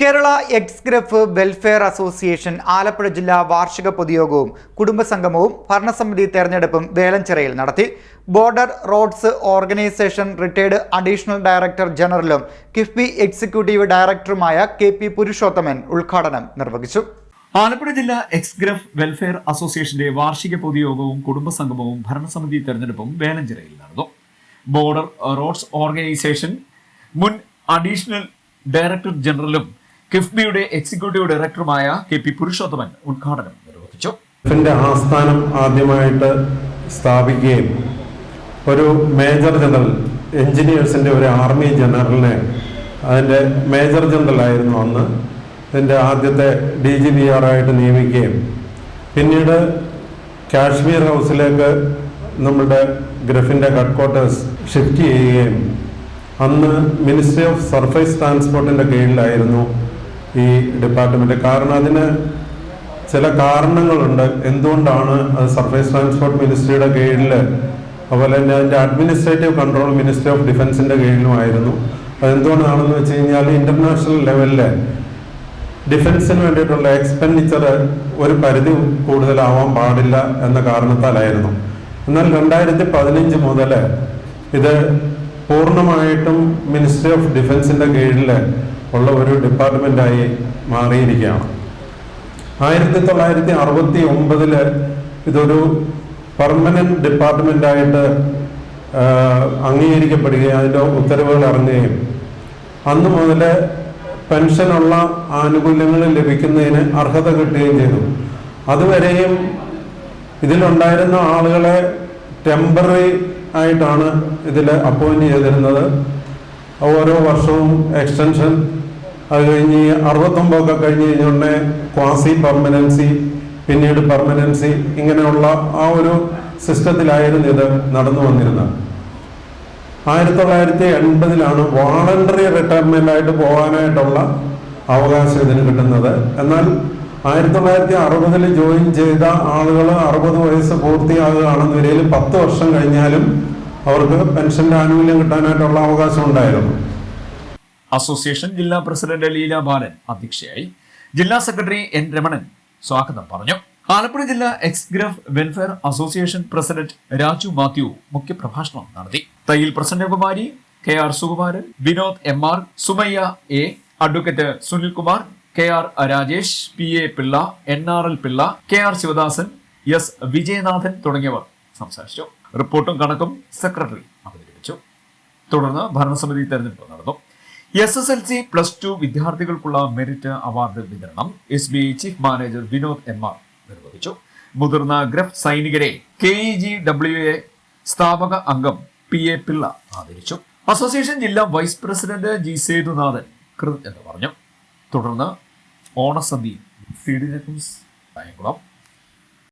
Kerala ex GREF welfare association Alappuzha ജില്ലാ വാർഷിക പൊതുയോഗവും കുടുംബസംഗമവും ഭരണസമിതി തെരഞ്ഞെടുപ്പും വേലഞ്ചിറയിൽ നടത്തി. Border roads organisation retired additional director ജനറലും KIIFB executive ഡയറക്ടറുമായ കെ പി പുരുഷോത്തമൻ ഉദ്ഘാടനം നിർവഹിച്ചു. ആലപ്പുഴ ജില്ലാ എക്സ്ഗ്രഫ് വെൽഫെയർ അസോസിയേഷന്റെ വാർഷിക പൊതുയോഗവും കുടുംബസംഗമവും ഭരണസമിതി തെരഞ്ഞെടുപ്പും വേലഞ്ചിറയിൽ നടന്നു. ബോർഡർ റോഡ്സ് ഓർഗനൈസേഷൻ മുൻ അഡീഷണൽ ഡയറക്ടർ ജനറലും കിഫ്ബിയുടെ എക്സിക്യൂട്ടീവ് ഡയറക്ടറുമായ കെ പി പുരുഷോത്തമൻ ഉദ്ഘാടനം നിർവഹിച്ചു. കിഫിന്റെ ആസ്ഥാനം ആദ്യമായിട്ട് സ്ഥാപിക്കുകയും ഒരു മേജർ ജനറൽ എഞ്ചിനീയേഴ്സിന്റെ ഒരു ആർമി ജനറലിനെ അതിന്റെ മേജർ ജനറൽ ആയിരുന്നു അന്ന്. ഇതിന്റെ ആദ്യത്തെ ഡി ജി ബി ആർ ആയിട്ട് നിയമിക്കുകയും പിന്നീട് കാശ്മീർ ഹൗസിലേക്ക് നമ്മുടെ ഗ്രഫിന്റെ ഹെഡ് ക്വാർട്ടേഴ്സ് ഷിഫ്റ്റ് ചെയ്യുകയും അന്ന് മിനിസ്ട്രി ഓഫ് സർഫേസ് ട്രാൻസ്പോർട്ടിന്റെ കീഴിലായിരുന്നു ഈ ഡിപ്പാർട്ട്മെന്റ് കാരണം അതിന് ചില കാരണങ്ങളുണ്ട്. എന്തുകൊണ്ടാണ് അത് സർഫേസ് ട്രാൻസ്പോർട്ട് മിനിസ്ട്രിയുടെ കീഴിൽ അതുപോലെ തന്നെ അതിന്റെ അഡ്മിനിസ്ട്രേറ്റീവ് കൺട്രോൾ മിനിസ്ട്രി ഓഫ് ഡിഫൻസിന്റെ കീഴിലുമായിരുന്നു. അതെന്തുകൊണ്ടാണെന്ന് വെച്ച് കഴിഞ്ഞാൽ ഇന്റർനാഷണൽ ലെവലിൽ ഡിഫൻസിന് വേണ്ടിയിട്ടുള്ള എക്സ്പെൻഡിച്ചർ ഒരു പരിധി കൂടുതലാവാൻ പാടില്ല എന്ന കാരണത്താലായിരുന്നു. എന്നാൽ രണ്ടായിരത്തി പതിനഞ്ച് മുതൽ ഇത് പൂർണമായിട്ടും മിനിസ്ട്രി ഓഫ് ഡിഫൻസിന്റെ കീഴിൽ ഉള്ള ഒരു ഡിപ്പാർട്ട്മെന്റായി മാറിയിരിക്കുകയാണ്. ആയിരത്തി തൊള്ളായിരത്തി അറുപത്തി ഒമ്പതിൽ ഇതൊരു ആയിട്ട് ആ, അംഗീകരിക്കപ്പെടുകയും അതിന്റെ ഉത്തരവുകൾ ഇറങ്ങുകയും അന്ന് മുതൽ പെൻഷനുള്ള ആനുകൂല്യങ്ങൾ ലഭിക്കുന്നതിന് അർഹത കിട്ടുകയും ചെയ്തു. അതുവരെയും ഇതിലുണ്ടായിരുന്ന ആളുകളെ ടെമ്പററി ആയിട്ടാണ് ഇതിൽ അപ്പോയിന്റ് ചെയ്തിരുന്നത്. ഓരോ വർഷവും എക്സ്റ്റൻഷൻ അത് കഴിഞ്ഞ് അറുപത്തൊമ്പതൊക്കെ കഴിഞ്ഞ് കഴിഞ്ഞുടനെ ക്വാസി പെർമനൻസി പിന്നീട് പെർമനൻസി ഇങ്ങനെയുള്ള ആ ഒരു സിസ്റ്റത്തിലായിരുന്നു ഇത് നടന്നു വന്നിരുന്നത്. ആയിരത്തി തൊള്ളായിരത്തി എൺപതിലാണ് വോളണ്ടറി റിട്ടയർമെന്റ് ആയിട്ട് പോകാനായിട്ടുള്ള അവകാശം ഇതിന് കിട്ടുന്നത്. എന്നാൽ ആയിരത്തി തൊള്ളായിരത്തി അറുപതിൽ ജോയിൻ ചെയ്ത ആളുകൾ അറുപത് വയസ്സ് പൂർത്തിയാകുകയാണെന്ന് വരികയിൽ പത്ത് വർഷം കഴിഞ്ഞാലും അവർക്ക് പെൻഷന്റെ ആനുകൂല്യം കിട്ടാനായിട്ടുള്ള അവകാശം ഉണ്ടായിരുന്നു അസോസിയേഷൻ ജില്ലാ പ്രസിഡന്റ് ലീല ബാലൻ അധ്യക്ഷയായി ജില്ലാ സെക്രട്ടറി എൻ രമണൻ സ്വാഗതം പറഞ്ഞു. ആലപ്പുഴ ജില്ലാ ex GREF welfare association president Raju Mathew മുഖ്യപ്രഭാഷണം നടത്തി. Thayyil Prasannakumari K R Sukumaran Vinod M R Sumayya A advocate Sunilkumar K R Rajesh P A Pillai N R L Pillai K R Sivadasan S Vijayanathan തുടങ്ങിയവർ സംസാരിച്ചു. റിപ്പോർട്ടും കണക്കും secretary അവതരിപ്പിച്ചു. തുടർന്ന് ഭരണസമിതി തെരഞ്ഞെടുപ്പ് നടന്നു. S S L C plus two വിദ്യാർത്ഥികൾക്കുള്ള മെറിറ്റ് അവാർഡ് വിതരണം S B I chief manager Vinod M R നിർവഹിച്ചു. മുതിർന്ന ഗ്രഫ് സൈനികരെ K E G W A സ്ഥാപക അംഗം പി എ പിള്ള ആദരിച്ചു. അസോസിയേഷൻ ജില്ലാ വൈസ് പ്രസിഡന്റ് ജി സേതുനാഥൻ കൃത് എന്ന് പറഞ്ഞു. തുടർന്ന് ഓണസന്ധി ഫീഡിനെ കുറിച്ച്